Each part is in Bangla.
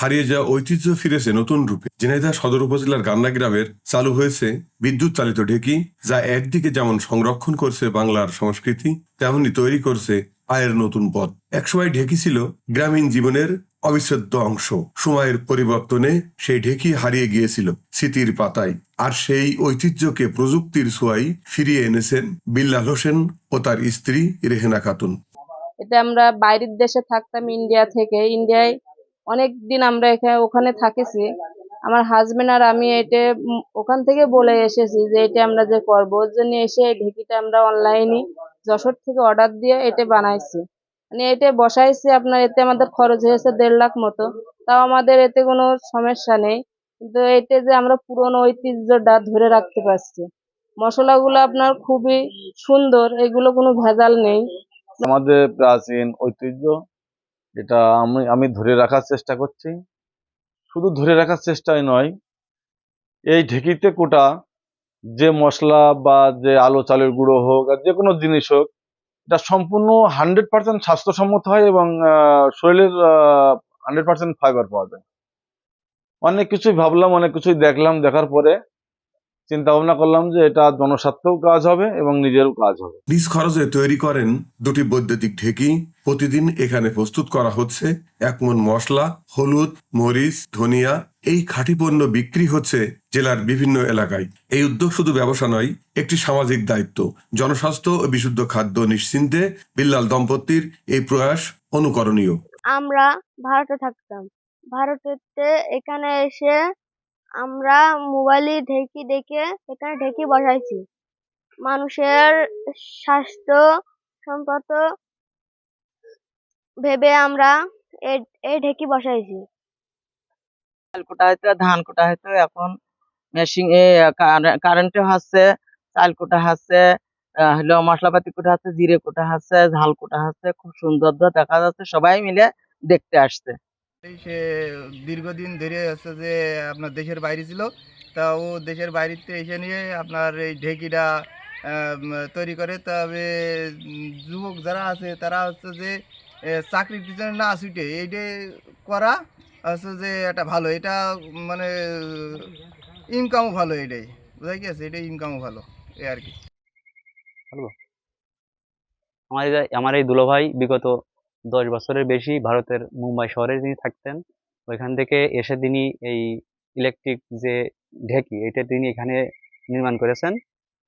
হারিয়ে যাওয়া ঐতিহ্য ফিরেছে নতুন রূপে। ঝিনাইদহ সদর উপজেলার গান্না গ্রামের চালু হয়েছে বিদ্যুৎ চালিত ঢেকি, যা একদিকে যেমন সংরক্ষণ করছে বাংলার সংস্কৃতি, তেমনি তৈরি করছে আয়ের নতুন পথ। একসময় ঢেকি ছিল গ্রামীণ জীবনের অবিচ্ছেদ্য অংশ। সময়ের পরিবর্তনে সেই ঢেকি হারিয়ে গিয়েছিল স্মৃতির পাতায়। আর সেই ঐতিহ্যকে প্রযুক্তির ছোঁয়ায় ফিরিয়ে এনেছেন বিল্লাল হোসেন ও তার স্ত্রী রেহেনা খাতুন। এটা আমরা বাইরের দেশে থাকতাম ইন্ডিয়া থেকে। ইন্ডিয়ায় অনেক দিন আমরা এখানে, ওখানে থাকেছি। আমার হাজবেন্ড আর আমি এটা ওখান থেকে বলে এসেছি যে এটা আমরা যে করব। ওর জন্য এসে এই ঢেকিটা আমরা অনলাইনে যশোর থেকে অর্ডার দিয়ে এটা বানাইছি। মানে এটা বসাইছি, আপনার এতে আমাদের খরচ হয়েছে দেড় লাখ মতো। তাও আমাদের এতে কোনো সমস্যা নেই। কিন্তু এতে যে আমরা পুরনো ঐতিহ্যটা ধরে রাখতে পারছি। মশলাগুলো আপনার খুবই সুন্দর, এগুলো কোনো ভেজাল নেই। আমাদের প্রাচীন ঐতিহ্য এটা আমি আমি ধরে রাখার চেষ্টা করছি। শুধু ধরে রাখার চেষ্টাই নয়, এই ঢেকিতে কোটা, যে মশলা বা যে আলো চালের গুঁড়ো হোক আর যে কোনো জিনিস হোক, এটা সম্পূর্ণ হান্ড্রেড পার্সেন্ট স্বাস্থ্যসম্মত হয় এবং শরীরের হান্ড্রেড পার্সেন্ট ফাইবার পাওয়া যায়। অনেক কিছুই ভাবলাম, অনেক কিছুই দেখলাম, দেখার পরে চিন্তা ভাবনা করলাম যে এটা জনস্বার্থেও কাজ হবে এবং নিজেরও কাজ হবে। নিজ খরচে তৈরি করেন দুটি বৈদ্যুতিক ঢেকি। প্রতিদিন এখানে প্রস্তুত করা হচ্ছে এক মন মশলা হলুদ মরিচ ধনিয়া। এই খাঁটি পণ্য বিক্রি হচ্ছে জেলার বিভিন্ন এলাকায়। এই উদ্যোগ শুধু ব্যবসা নয় একটি সামাজিক দায়িত্ব। জনস্বাস্থ্য ও বিশুদ্ধ খাদ্য নিশ্চিন্তে বিল্লাল দম্পতির এই প্রয়াস অনুকরণীয়। আমরা ভারতে থাকতাম। ভারতেতে এখানে এসে আমরা মোবাইলে ঢেকি দেখে এখানে ঢেকি বসাইছি। মানুষের স্বাস্থ্য সম্পর্ক ভেবে আমরা এই এই ঢেকি বসাইছি। চাল কোটা হইতো ধান কোটা হইতো এখন মেশিন এ কারেন্টে হচ্ছে চাল কোটা আহ, হলো মশলাপাতি কোটা হচ্ছে জিরে কোটা হচ্ছে ঝাল কোটা হচ্ছে খুব সুন্দর দেখা যাচ্ছে সবাই মিলে দেখতে আসছে। সে দীর্ঘদিন ধরে হচ্ছে যে আপনার দেশের বাইরে ছিল, তা ও দেশের বাইরেতে এসে নিয়ে আপনার এই ঢেকিটা তৈরি করে। তবে যুবক যারা আছে, তারা হচ্ছে যে চাকরির পিছনে না ছুটে এইটা করা হচ্ছে যে এটা ভালো। এটা মানে ইনকামও ভালো এটাই। বুঝা গেছে? এটাই ইনকামও ভালো এই আর কি। আমার আমার এই দুলোভাই বিগত দশ বছরের বেশি ভারতের মুম্বাই শহরে তিনি থাকতেন। ওইখান থেকে এসে তিনি এই ইলেকট্রিক যে ঢেকি, এটা তিনি এখানে নির্মাণ করেছেন।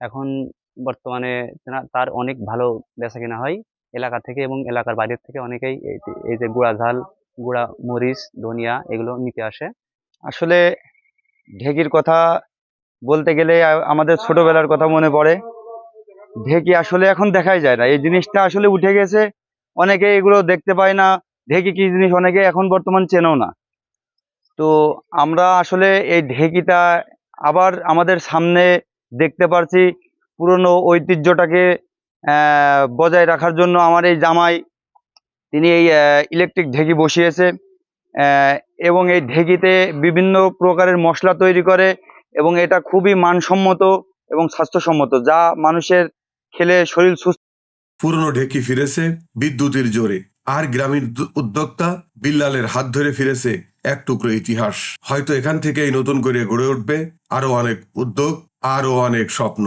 এখন বর্তমানে তার অনেক ভালো বেচা কেনা হয় এলাকা থেকে এবং এলাকার বাইরের থেকে অনেকেই এই যে- গুঁড়া ঝাল, গুঁড়া মরিচ, ধনিয়া এগুলো নিতে আসে। আসলে ঢেকির কথা বলতে গেলে আমাদের ছোটবেলার কথা মনে পড়ে। ঢেকি আসলে এখন দেখাই যায় না। এই জিনিসটা আসলে উঠে গেছে অনেকে এগুলো দেখতে পায় না, ঢেকি কি জিনিস অনেকে এখন বর্তমান চেনেও না। তো আমরা আসলে এই ঢেকিটা আবার আমাদের সামনে দেখতে পারছি পুরনো ঐতিহ্যটাকে বজায় রাখার জন্য আমার এই জামাই, তিনি এই ইলেকট্রিক ঢেকি বসিয়েছে। এবং এই ঢেকিতে বিভিন্ন প্রকারের মশলা তৈরি করে এবং এটা খুবই মানসম্মত এবং স্বাস্থ্যসম্মত, যা মানুষের খেলে শরীর সুস্থ পুরনো ঢেকি ফিরেছে বিদ্যুতের জোরে। আর গ্রামীণ উদ্যোক্তা বিল্লালের হাত ধরে ফিরেছে এক টুকরো ইতিহাস। হয়তো এখান থেকেই নতুন করে গড়ে উঠবে আরও অনেক উদ্যোগ আরও অনেক স্বপ্ন।